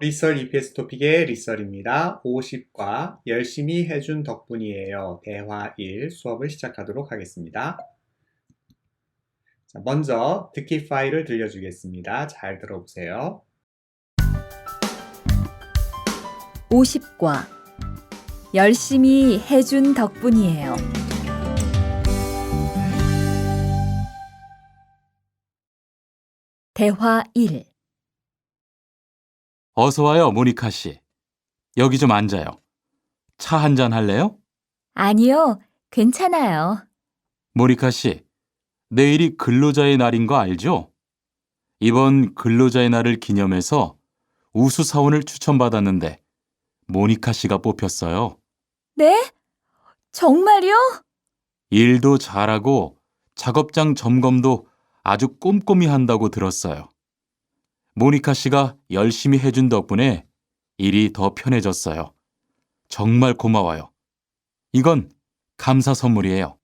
리썰 EPS 토픽의 리썰입니다. 50과 열심히 해준 덕분이에요. 대화 1 수업을 시작하도록 하겠습니다. 자, 먼저 듣기 파일을 들려주겠습니다. 잘 들어보세요. 50과 열심히 해준 덕분이에요. 대화 1 어서 와요, 모니카 씨. 여기 좀 앉아요. 차 한 잔 할래요? 아니요, 괜찮아요. 모니카 씨, 내일이 근로자의 날인 거 알죠? 이번 근로자의 날을 기념해서 우수 사원을 추천받았는데 모니카 씨가 뽑혔어요. 네? 정말요? 일도 잘하고 작업장 점검도 아주 꼼꼼히 한다고 들었어요. 모니카 씨가 열심히 해준 덕분에 일이 더 편해졌어요. 정말 고마워요. 이건 감사 선물이에요.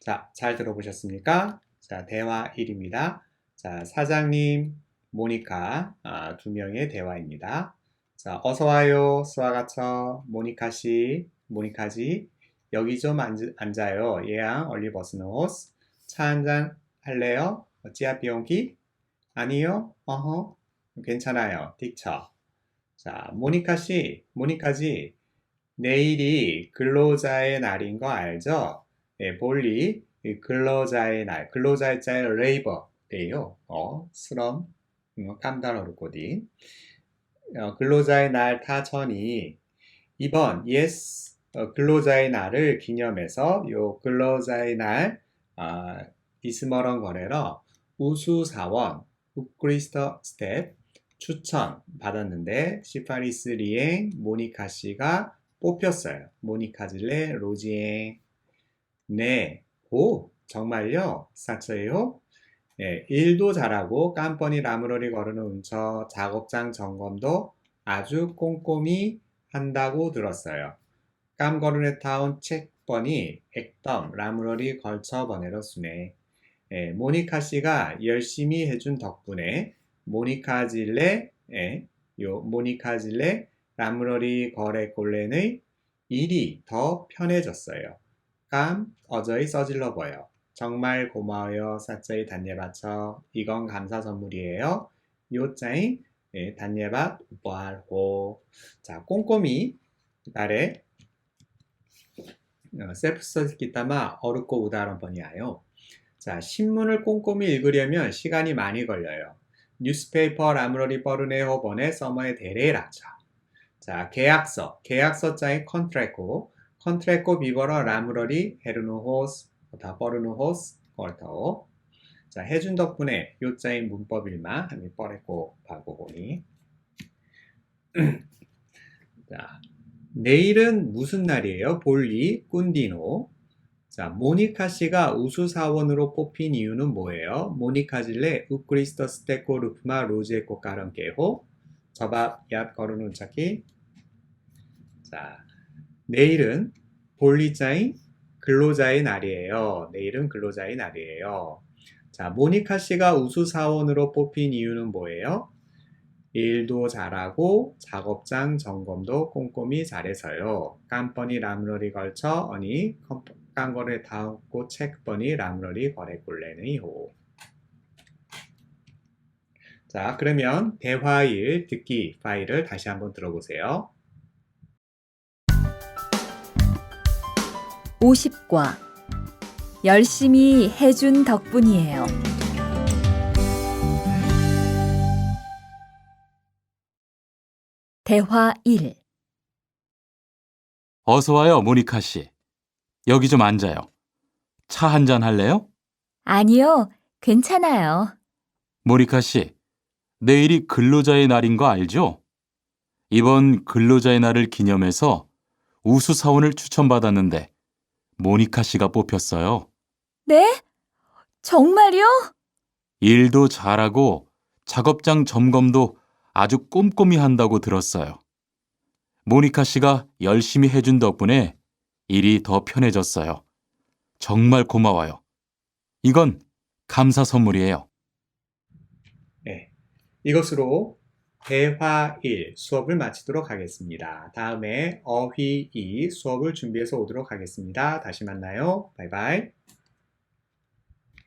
자, 잘 들어보셨습니까? 자, 대화 1입니다. 자, 사장님, 모니카 아, 두 명의 대화입니다. 자, 어서 와요. 스와가처 모니카 씨, 모니카지. 여기 좀 앉, 앉아요. 예양 올리버스노스. 차 한잔 할래요? 어찌야 비용기? 아니요. 어허. 괜찮아요. 딕처. 자, 모니카 씨, 모니카지. 내일이 근로자의 날인 거 알죠? 예, 볼리 이 근로자의 날, 근로자의 짤 레이버 데이요. 어, 스럼, 음, 깜단어로 꼬딘. 어, 근로자의 날 타천이 이번 yes 어, 근로자의 날을 기념해서 요 근로자의 날 아, 이스머런 거래러 우수사원 우크리스터 스텝 추천 받았는데 시파리스 리엥 모니카 씨가 뽑혔어요. 모니카 질레 로지엥 네, 오, 정말요? 사처예요? 네, 일도 잘하고 깜뻔히 라무러리 거르는 운처 작업장 점검도 아주 꼼꼼히 한다고 들었어요. 깜거르네 타운 책번이 액덤 라무러리 걸쳐 버네러 수네. 예, 모니카 씨가 열심히 해준 덕분에 모니카 질레, 예, 요 모니카 질레 라무러리 거래 꼴렌의 일이 더 편해졌어요. 감 어저히 써질러 보여. 정말 고마워요. 사짜이 단예받쳐. 이건 감사 선물이에요. 요짜이 예, 단예받 우보할호. 자, 꼼꼼히 나래 어, 셀프 서기타마 어렵고 우다란 번이야요. 자, 신문을 꼼꼼히 읽으려면 시간이 많이 걸려요. 뉴스페이퍼 라무러리 뻐르네 호 번의 서머의 대레라죠. 자, 계약서, 계약서 짜인 컨트레코, 컨트레코 비버러 라무러리 헤르노호스 다 뻐르노호스 걸타오 자 해준 덕분에 요자인 문법 일마 하미 뻐레고 바고보니 자 내일은 무슨 날이에요? 볼리 꾼디노 자 모니카 씨가 우수 사원으로 뽑힌 이유는 뭐예요? 모니카 질레 우크리스터 스테코 루프마 로지에코 까런케호 저밥 얏 거르는 찾기 자 내일은 볼리자인 근로자의 날이에요. 내일은 근로자의 날이에요. 자, 모니카 씨가 우수 사원으로 뽑힌 이유는 뭐예요? 일도 잘하고 작업장 점검도 꼼꼼히 잘해서요. 깜뻔히 람러리 걸쳐 어니 깜거래 다음고 책번이 람러리 거래 꼴레네요. 자, 그러면 대화 1 듣기 파일을 다시 한번 들어보세요. 50과 열심히 해준 덕분이에요. 대화 1 어서 와요, 모니카 씨. 여기 좀 앉아요. 차 한 잔 할래요? 아니요, 괜찮아요. 모니카 씨, 내일이 근로자의 날인 거 알죠? 이번 근로자의 날을 기념해서 우수 사원을 추천받았는데 모니카 씨가 뽑혔어요. 네? 정말요? 일도 잘하고 작업장 점검도 아주 꼼꼼히 한다고 들었어요. 모니카 씨가 열심히 해준 덕분에 일이 더 편해졌어요. 정말 고마워요. 이건 감사 선물이에요. 네. 이것으로 대화 1 수업을 마치도록 하겠습니다. 다음에 어휘 2 수업을 준비해서 오도록 하겠습니다. 다시 만나요. 바이바이.